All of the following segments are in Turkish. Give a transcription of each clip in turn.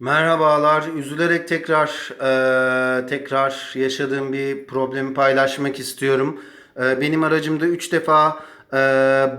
Merhabalar. Üzülerek tekrar eee, tekrar yaşadığım bir problemi paylaşmak istiyorum. Eee, benim aracımda 3 defa eee,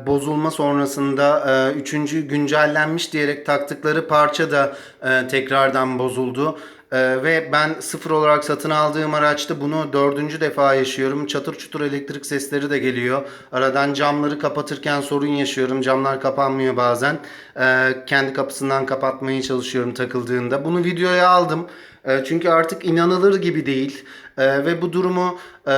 bozulma sonrasında eee, üçüncü güncellenmiş diyerek taktıkları parça da eee, tekrardan bozuldu. Eee, ve ben sıfır olarak satın aldığım araçta bunu dördüncü defa yaşıyorum. Çatır çutur elektrik sesleri de geliyor. Aradan camları kapatırken sorun yaşıyorum. Camlar kapanmıyor bazen. Eee, kendi kapısından kapatmaya çalışıyorum takıldığında. Bunu videoya aldım. Eee, çünkü artık inanılır gibi değil. Eee, ve bu durumu eee,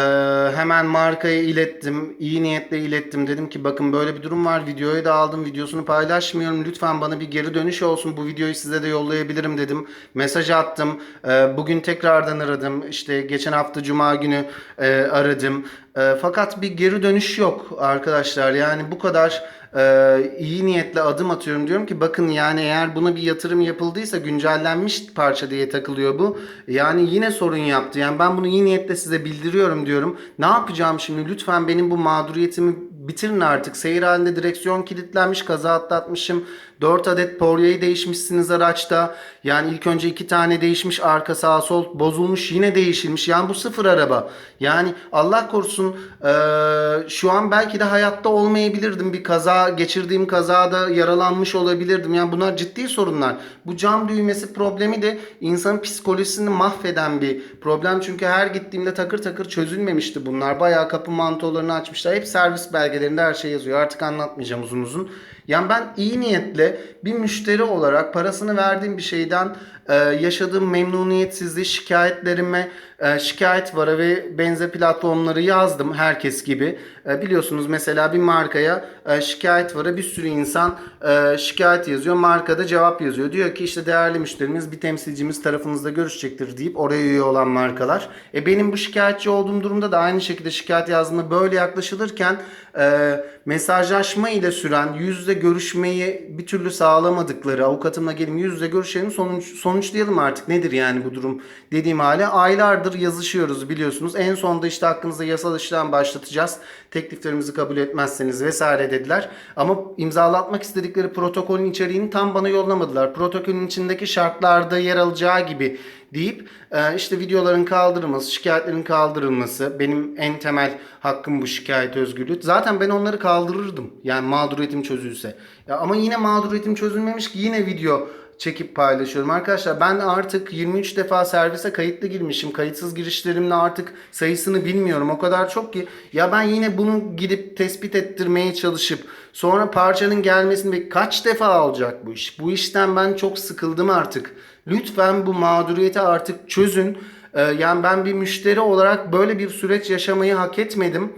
hemen markaya ilettim. İyi niyetle ilettim. Dedim ki bakın böyle bir durum var. Videoyu da aldım. Videosunu paylaşmıyorum. Lütfen bana bir geri dönüş olsun. Bu videoyu size de yollayabilirim dedim. Mesaj attım. Eee, bugün tekrardan aradım. İşte geçen hafta cuma günü eee, aradım. Eee, fakat bir geri dönüş yok arkadaşlar. Yani bu kadar eee, iyi niyetle adım atıyorum. Diyorum ki bakın yani eğer buna bir yatırım yapıldıysa güncellenmiş parça diye takılıyor bu. Yani yine sorun yaptı. Yani ben bunu iyi niyetle size bildiriyorum diyorum. Ne yapacağım şimdi? Lütfen benim bu mağduriyetimi bitirin artık. Seyir halinde direksiyon kilitlenmiş, kaza atlatmışım. 4 adet poryayı değişmişsiniz araçta. Yani ilk önce 2 tane değişmiş arka sağ sol bozulmuş yine değişilmiş. Yani bu sıfır araba. Yani Allah korusun eee, şu an belki de hayatta olmayabilirdim. Bir kaza geçirdiğim kazada yaralanmış olabilirdim. Yani bunlar ciddi sorunlar. Bu cam düğmesi problemi de insanın psikolojisini mahveden bir problem. Çünkü her gittiğimde takır takır çözülmemişti bunlar. Bayağı kapı mantolarını açmışlar. Hep servis belgelerinde her şey yazıyor. Artık anlatmayacağım uzun uzun. Yani ben iyi niyetle bir müşteri olarak parasını verdiğim bir şeyden e, yaşadığım memnuniyetsizliği şikayetlerime e, şikayet vara ve benzer platformları yazdım herkes gibi. E, biliyorsunuz mesela bir markaya e, şikayet vara bir sürü insan e, şikayet yazıyor. Markada cevap yazıyor. Diyor ki işte değerli müşterimiz bir temsilcimiz tarafınızda görüşecektir deyip oraya üye olan markalar. E, benim bu şikayetçi olduğum durumda da aynı şekilde şikayet yazdığında böyle yaklaşılırken e, mesajlaşma ile süren yüz yüze görüşmeyi bir türlü sağlamadıkları avukatımla gelin yüz yüze görüşelim sonuç, sonuçlayalım artık nedir yani bu durum dediğim hale aylardır yazışıyoruz biliyorsunuz. En sonunda işte hakkınızda yasal işlem başlatacağız. Tekliflerimizi kabul etmezseniz vesaire dediler. Ama imzalatmak istedikleri protokolün içeriğini tam bana yollamadılar. Protokolün içindeki şartlarda yer alacağı gibi deyip e, işte videoların kaldırılması, şikayetlerin kaldırılması benim en temel hakkım bu şikayet özgürlüğü. Zaten ben onları kaldırırdım. Yani mağduriyetim çözülse. Ya ama yine mağduriyetim çözülmemiş ki yine video çekip paylaşıyorum. Arkadaşlar ben artık 23 defa servise kayıtlı girmişim. Kayıtsız girişlerimle artık sayısını bilmiyorum. O kadar çok ki ya ben yine bunu gidip tespit ettirmeye çalışıp sonra parçanın gelmesini bek kaç defa alacak bu iş? Bu işten ben çok sıkıldım artık. Lütfen bu mağduriyeti artık çözün. Ee, yani ben bir müşteri olarak böyle bir süreç yaşamayı hak etmedim.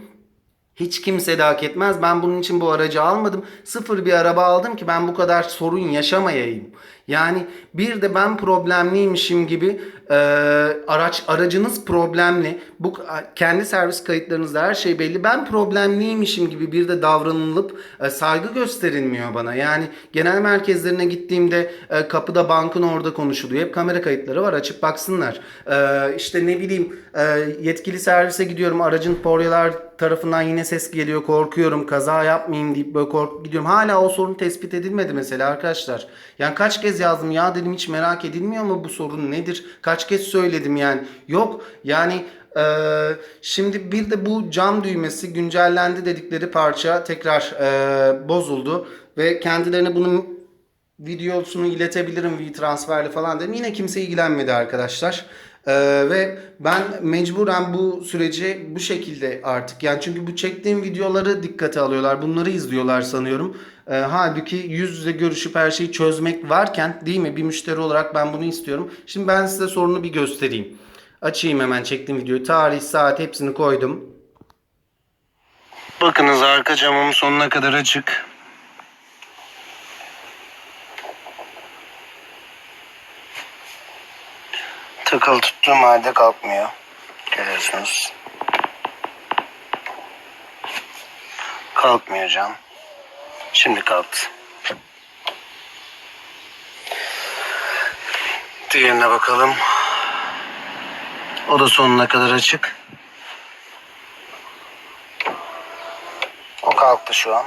Hiç kimse de hak etmez. Ben bunun için bu aracı almadım. Sıfır bir araba aldım ki ben bu kadar sorun yaşamayayım. Yani bir de ben problemliymişim gibi e, araç aracınız problemli. Bu kendi servis kayıtlarınızda her şey belli. Ben problemliymişim gibi bir de davranılıp e, saygı gösterilmiyor bana. Yani genel merkezlerine gittiğimde e, kapıda bankın orada konuşuluyor. Hep kamera kayıtları var. Açıp baksınlar. E, işte ne bileyim e, yetkili servise gidiyorum. Aracın poryalar tarafından yine ses geliyor. Korkuyorum. Kaza yapmayayım deyip böyle korkup gidiyorum. Hala o sorun tespit edilmedi mesela arkadaşlar. Yani kaç kez yazdım ya dedim hiç merak edilmiyor mu bu sorun nedir? Kaç kez söyledim yani. Yok yani e, şimdi bir de bu cam düğmesi güncellendi dedikleri parça tekrar e, bozuldu. Ve kendilerine bunun videosunu iletebilirim WeTransfer'le falan dedim. Yine kimse ilgilenmedi arkadaşlar. Ee, ve ben mecburen bu süreci bu şekilde artık yani çünkü bu çektiğim videoları dikkate alıyorlar. Bunları izliyorlar sanıyorum. Ee, halbuki yüz yüze görüşüp her şeyi çözmek varken değil mi bir müşteri olarak ben bunu istiyorum. Şimdi ben size sorunu bir göstereyim. Açayım hemen çektiğim videoyu. Tarih, saat hepsini koydum. Bakınız arka camım sonuna kadar açık. Takılı tuttuğum halde kalkmıyor. Görüyorsunuz. Kalkmıyor cam. Şimdi kalktı. Diğerine bakalım. O da sonuna kadar açık. O kalktı şu an.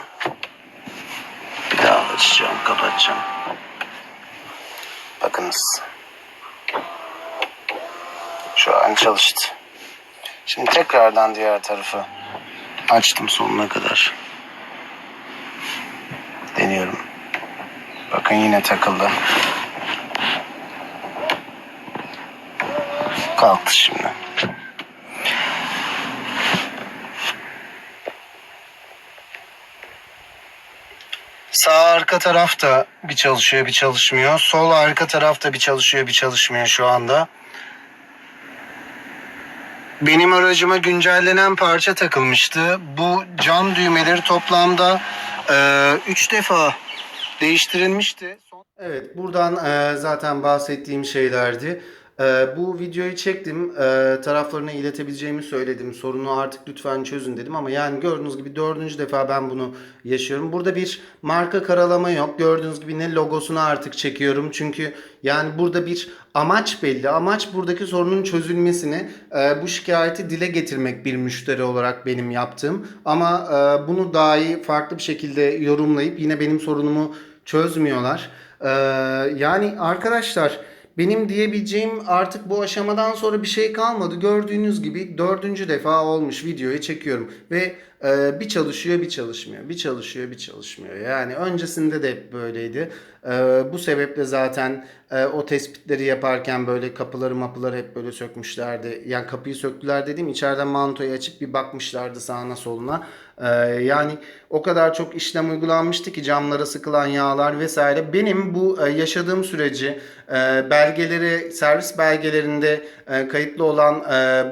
Bir daha açacağım, kapatacağım. Bakınız. An çalıştı. Şimdi tekrardan diğer tarafı açtım sonuna kadar. Deniyorum. Bakın yine takıldı. Kalktı şimdi. Sağ arka tarafta bir çalışıyor bir çalışmıyor. Sol arka tarafta bir çalışıyor bir çalışmıyor şu anda. Benim aracıma güncellenen parça takılmıştı. Bu cam düğmeleri toplamda 3 defa değiştirilmişti. Evet buradan e, zaten bahsettiğim şeylerdi. E, bu videoyu çektim. E, taraflarına iletebileceğimi söyledim. Sorunu artık lütfen çözün dedim ama yani gördüğünüz gibi dördüncü defa ben bunu yaşıyorum. Burada bir marka karalama yok. Gördüğünüz gibi ne logosunu artık çekiyorum. Çünkü yani burada bir amaç belli. Amaç buradaki sorunun çözülmesini, e, bu şikayeti dile getirmek bir müşteri olarak benim yaptığım. Ama e, bunu dahi farklı bir şekilde yorumlayıp yine benim sorunumu çözmüyorlar. Ee, yani arkadaşlar benim diyebileceğim artık bu aşamadan sonra bir şey kalmadı. Gördüğünüz gibi dördüncü defa olmuş videoyu çekiyorum ve e, bir çalışıyor bir çalışmıyor. Bir çalışıyor bir çalışmıyor. Yani öncesinde de hep böyleydi. E, bu sebeple zaten e, o tespitleri yaparken böyle kapıları mapıları hep böyle sökmüşlerdi. Yani kapıyı söktüler dediğim içeriden mantoyu açıp bir bakmışlardı sağına soluna. E, yani o kadar çok işlem uygulanmıştı ki camlara sıkılan yağlar vesaire. Benim bu e, yaşadığım süreci e, belgeleri servis belgelerinde kayıtlı olan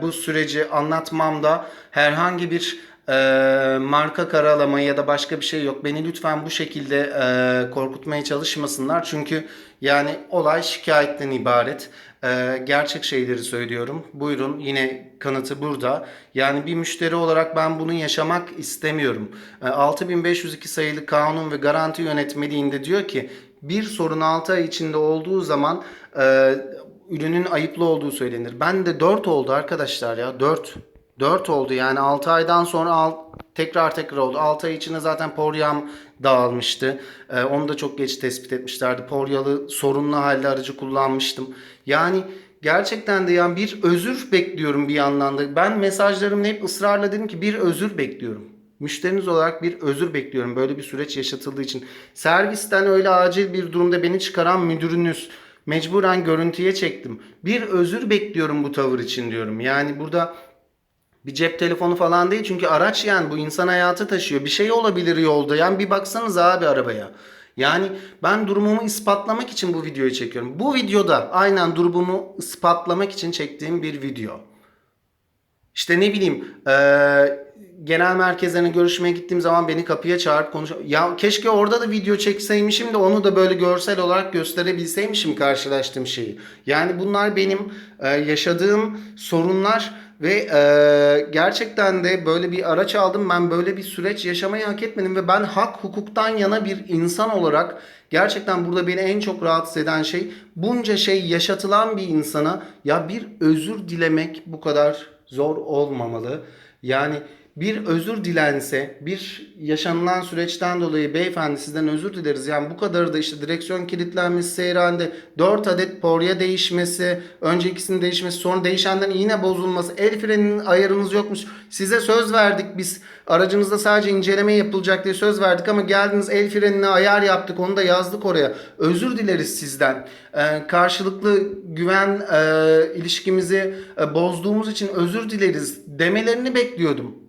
bu süreci anlatmamda herhangi bir e, marka karalama ya da başka bir şey yok. Beni lütfen bu şekilde e, korkutmaya çalışmasınlar. Çünkü yani olay şikayetten ibaret. E, gerçek şeyleri söylüyorum. Buyurun yine kanıtı burada. Yani bir müşteri olarak ben bunu yaşamak istemiyorum. E, 6502 sayılı kanun ve garanti yönetmeliğinde diyor ki bir sorun 6 ay içinde olduğu zaman e, ürünün ayıplı olduğu söylenir. Ben de 4 oldu arkadaşlar ya 4. 4 oldu yani 6 aydan sonra al, tekrar tekrar oldu. 6 ay içinde zaten poryam dağılmıştı. Ee, onu da çok geç tespit etmişlerdi. Poryalı sorunlu halde aracı kullanmıştım. Yani gerçekten de yani bir özür bekliyorum bir yandan da. Ben mesajlarımla hep ısrarla dedim ki bir özür bekliyorum. Müşteriniz olarak bir özür bekliyorum böyle bir süreç yaşatıldığı için. Servisten öyle acil bir durumda beni çıkaran müdürünüz mecburen görüntüye çektim. Bir özür bekliyorum bu tavır için diyorum. Yani burada bir cep telefonu falan değil çünkü araç yani bu insan hayatı taşıyor. Bir şey olabilir yolda. Yani bir baksanız abi arabaya. Yani ben durumumu ispatlamak için bu videoyu çekiyorum. Bu videoda aynen durumumu ispatlamak için çektiğim bir video. İşte ne bileyim eee, genel merkezlerine görüşmeye gittiğim zaman beni kapıya çağırıp konuş... Ya keşke orada da video çekseymişim de onu da böyle görsel olarak gösterebilseymişim karşılaştığım şeyi. Yani bunlar benim eee, yaşadığım sorunlar ve eee, gerçekten de böyle bir araç aldım. Ben böyle bir süreç yaşamayı hak etmedim ve ben hak hukuktan yana bir insan olarak gerçekten burada beni en çok rahatsız eden şey bunca şey yaşatılan bir insana ya bir özür dilemek bu kadar zor olmamalı. Yani bir özür dilense, bir yaşanılan süreçten dolayı beyefendi sizden özür dileriz. Yani bu kadarı da işte direksiyon kilitlenmesi seyrende, 4 adet porya değişmesi, önce ikisinin değişmesi, sonra değişenden yine bozulması, el freninin ayarınız yokmuş. Size söz verdik biz aracınızda sadece inceleme yapılacak diye söz verdik ama geldiniz el frenine ayar yaptık onu da yazdık oraya. Özür dileriz sizden. Ee, karşılıklı güven e, ilişkimizi e, bozduğumuz için özür dileriz demelerini bekliyordum.